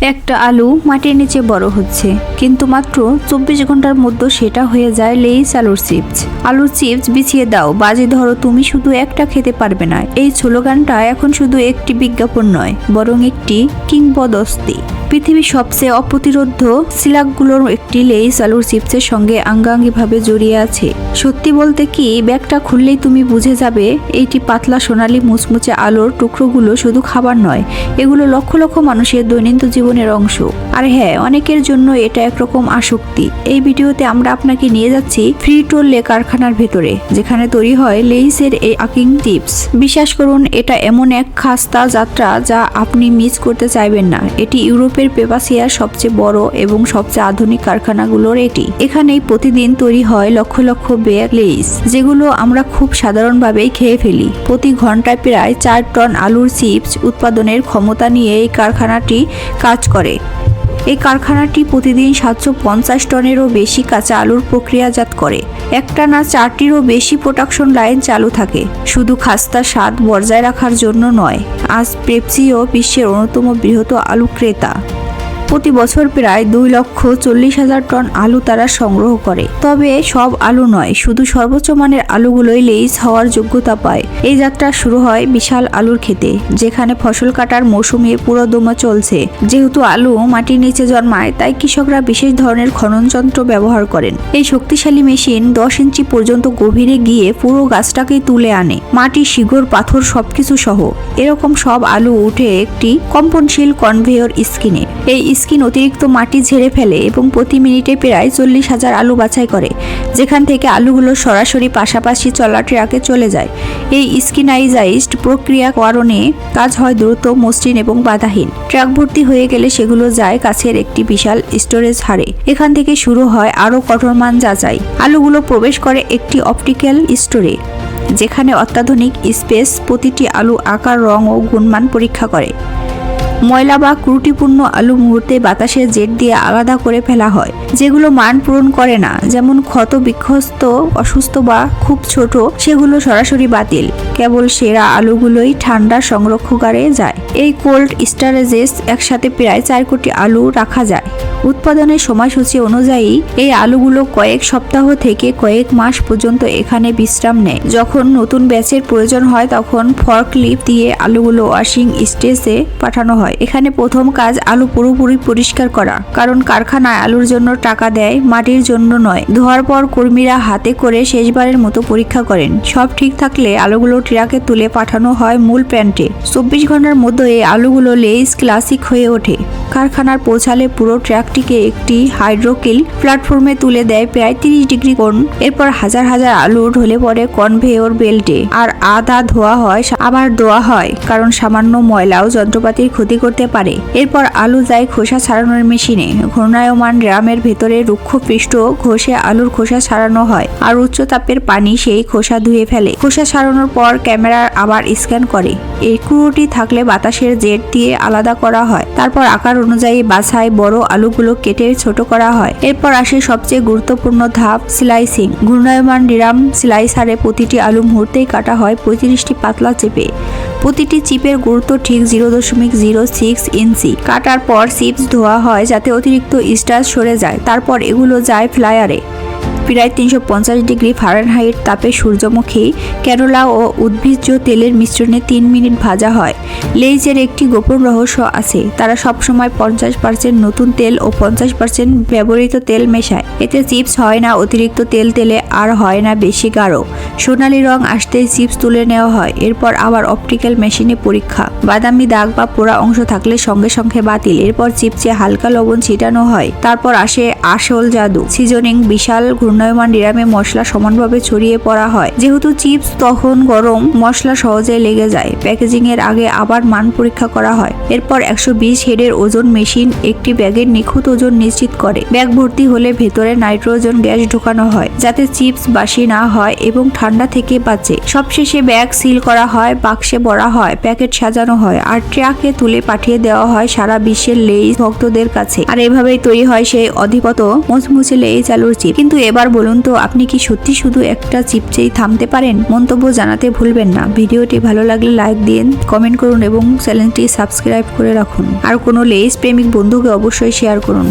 একটা আলু মাটির নিচে বড় হচ্ছে, কিন্তু মাত্র চব্বিশ ঘণ্টার মধ্যে সেটা হয়ে যায় লেইস আলুর চিপস। আলুর চিপস বিছিয়ে দাও, বাজে ধরো, তুমি শুধু একটা খেতে পারবে না। এই স্লোগানটা এখন শুধু একটি বিজ্ঞাপন নয়, বরং একটি কিংবদস্তি পৃথিবীর সবচেয়ে অপ্রতিরোধ সিলাকগুলোর একটি লেইস আলুর চিপসের সঙ্গে আঙ্গাঙ্গিভাবে জড়িয়ে আছে। সত্যি বলতে কি, ব্যাগটা খুললেই তুমি বুঝে যাবে, এইটি পাতলা সোনালী মুচমুচে আলোর টুকরোগুলো শুধু খাবার নয়, এগুলো লক্ষ লক্ষ মানুষের দৈনন্দিন জীবনের অংশ। আর হ্যাঁ অনেকের জন্য এটা একরকম আসক্তি। এই ভিডিওতে আমরা আপনাকে নিয়ে যাচ্ছি ফ্রি টোল্লে কারখানার ভেতরে, যেখানে তৈরি হয় লেইসের এই আকিং টিপস। বিশ্বাস করুন, এটা এমন এক খাস্তা যাত্রা যা আপনি মিস করতে চাইবেন না। এটি ইউরোপের পেপাসিয়ার সবচেয়ে বড় এবং সবচেয়ে আধুনিক কারখানাগুলোর এটি। এখানেই প্রতিদিন তৈরি হয় লক্ষ লক্ষ বেয়ার লেইস, যেগুলো আমরা খুব সাধারণভাবেই খেয়ে ফেলি। প্রতি ঘন্টায় প্রায় চার টন আলুর চিপস উৎপাদনের ক্ষমতা নিয়ে এই কারখানাটি কাজ করে। এই কারখানাটি প্রতিদিন সাতশো পঞ্চাশ টনেরও বেশি কাঁচা আলুর প্রক্রিয়াজাত করে। একটানা চারটিরও বেশি প্রোডাকশন লাইন চালু থাকে। শুধু খাস্তা স্বাদ বজায় রাখার জন্য নয়, আজ পেপসিও বিশ্বের অন্যতম বৃহৎ আলু ক্রেতা। প্রতি বছর প্রায় দুই লক্ষ চল্লিশ হাজার টন আলু তারা সংগ্রহ করে। তবে সব আলু নয়, শুধু সর্বোচ্চ মানের আলুগুলোই লেইস হওয়ার যোগ্যতা পায়। এই যাত্রা শুরু হয় বিশাল আলুর খেতে যেখানে ফসল কাটার মৌসুমে পুরো দমে চলছে। যেহেতু আলু মাটির নিচে জন্মায়, তাই কৃষকরা বিশেষ ধরনের খনন যন্ত্র ব্যবহার করেন। এই শক্তিশালী মেশিন দশ ইঞ্চি পর্যন্ত গভীরে গিয়ে পুরো গাছটাকেই তুলে আনে। মাটি শিগড় পাথর সবকিছু সহ। এরকম সব আলু উঠে একটি কম্পনশীল কনভেয়র স্কিনে। এই স্কিন অতিরিক্ত মাটি ঝেড়ে ফেলে এবং প্রতি মিনিটে প্রায় চল্লিশ হাজার আলু বাছাই করে, যেখান থেকে আলুগুলো সরাসরি পাশাপাশি চলা ট্রাকে চলে যায়। এই স্কিনাইজাইজড প্রক্রিয়া কারণে কাজ হয় দ্রুত, মসৃণ এবং বাধাহীন। ট্রাক ভর্তি হয়ে গেলে সেগুলো যায় কাছের একটি বিশাল স্টোরেজ হারে এখান থেকে শুরু হয় আরও কঠোর মান যাচাই। আলুগুলো প্রবেশ করে একটি অপটিক্যাল স্টোরে, যেখানে অত্যাধুনিক স্পেস প্রতিটি আলু আকার, রং ও গুণমান পরীক্ষা করে। ময়লা বা ত্রুটিপূর্ণ আলু মুহূর্তে বাতাসের জেট দিয়ে আলাদা করে ফেলা হয়, যেগুলো মান পূরণ করে না, যেমন ক্ষত, বিক্ষস্ত, অসুস্থ বা খুব ছোট, সেগুলো সরাসরি বাতিল। কেবল সেরা আলুগুলোই ঠান্ডা সংরক্ষকারে যায়। এই কোল্ড স্টোরেজেস একসাথে প্রায় চার কোটি আলু রাখা যায়। উৎপাদনের সময়সূচি অনুযায়ী এই আলুগুলো কয়েক সপ্তাহ থেকে কয়েক মাস পর্যন্ত এখানে বিশ্রাম নেয়। যখন নতুন ব্যাচের প্রয়োজন হয়, তখন ফর্ক লিপ দিয়ে আলুগুলো ওয়াশিং স্টেজে পাঠানো হয়। এখানে প্রথম কাজ আলু পুরোপুরি পরিষ্কার করা। কারণ কারখানায় আলুর জন্য টাকা দেয়, মাটির জন্য নয়। ধোয়ার পর কর্মীরা হাতে করে শেষবারের মতো পরীক্ষা করেন। সব ঠিক থাকলে আলুগুলো ট্রাকে তুলে পাঠানো হয় মূল প্যান্টে। চব্বিশ ঘণ্টার মধ্যে আলুগুলো লেস ক্লাসিক হয়ে ওঠে। কারখানার পৌঁছালে পুরো ট্র্যাকটিকে একটি হাইড্রোকিল প্ল্যাটফর্মে তুলে দেয় প্রায় তিরিশ ডিগ্রি কোণ। এরপর হাজার হাজার আলু ঢলে পড়ে কনভেয়র বেল্টে। আর আদা ধোয়া হয় আবার ধোয়া হয়, কারণ সামান্য ময়লাও যন্ত্রপাতির ক্ষতি করতে পারে। এরপর আলু যায় খোসা ছাড়ানোর মেশিনে। ঘূর্ণায়মান ড্রামের ভেতরে রুক্ষ পৃষ্ঠ ঘষে আলুর খোসা ছাড়ানো হয়, আর উচ্চ তাপের পানি সেই খোসা ধুয়ে ফেলে। খোসা ছাড়ানোর পর ক্যামেরা আবার স্ক্যান করে। এই ক্রুটি থাকলে বাতাসের জেট দিয়ে আলাদা করা হয়। তারপর আকার অনুযায়ী বাছাই বড় আলুগুলো কেটে ছোট করা হয়। এরপর আসে সবচেয়ে গুরুত্বপূর্ণ ধাপ স্লাইসিং ঘূর্ণায়মান ডিরাম স্লাইসারে প্রতিটি আলু মুহূর্তেই কাটা হয় পঁয়ত্রিশটি পাতলা চেপে। প্রতিটি চিপের গুরুত্ব ঠিক জিরো দশমিক জিরো সিক্স ইঞ্চি। কাটার পর চিপস ধোয়া হয় যাতে অতিরিক্ত স্টার্চ সরে যায়। তারপর এগুলো যায় ফ্লায়ারে। প্রায় তিনশো পঞ্চাশ ডিগ্রি ফারেনহাইট তাপে সূর্যমুখী, ক্যারোলা ও উদ্ভিজ্জ তেলের মিশ্রণে তিন মিনিট ভাজা হয়। লেইজের একটি গোপন রহস্য আছে। তারা সবসময় পঞ্চাশ পার্সেন্ট নতুন তেল ও পঞ্চাশ পার্সেন্ট ব্যবহৃত তেল মেশায়। এতে চিপস হয় না, অতিরিক্ত তেল তেলে আর হয় না, বেশি গাঢ়। সোনালি রং আসতেই চিপস তুলে নেওয়া হয়। এরপর আবার অপটিক্যাল মেশিনে পরীক্ষা। বাদামি দাগ বা পোড়া অংশ থাকলে সঙ্গে সঙ্গে বাতিল। এরপর চিপসে হালকা লবণ ছিটানো হয়। তারপর আসে আসল জাদু। সিজনিং বিশাল ঘূর্ণায়মান ডিরামে মশলা সমানভাবে ছড়িয়ে পড়া হয়। যেহেতু চিপস তখন গরম, মশলা সহজে লেগে যায়। প্যাকেজিং এর আগে আবার মান পরীক্ষা করা হয়। এরপর একশো বিশ হেডের ওজন মেশিন একটি ব্যাগের নিখুঁত ওজন নিশ্চিত করে। ব্যাগ ভর্তি হলে ভেতরে নাইট্রোজেন গ্যাস ঢোকানো হয়, যাতে চিপস বাসি না হয় এবং ঠান্ডা থেকে বাঁচে। সবশেষে ব্যাগ সিল করা হয়, বাক্সে ভরা হয়, প্যাকেট সাজানো হয় আর ট্রাকে তুলে পাঠিয়ে দেওয়া হয় সারা বিশ্বের লেইস ভক্তদের কাছে। আর এভাবেই তৈরি হয় সেই অধিপত মুচমুচে লেইস আলুর চিপ। কিন্তু এবার এবার বলুন তো, আপনি কি সত্যি শুধু একটা চিপচেই থামতে পারেন? মন্তব্য জানাতে ভুলবেন না। ভিডিওটি ভালো লাগলে লাইক দিন, কমেন্ট করুন এবং চ্যানেলটি সাবস্ক্রাইব করে রাখুন। আর কোনো লেস প্রেমিক বন্ধুকে অবশ্যই শেয়ার করুন।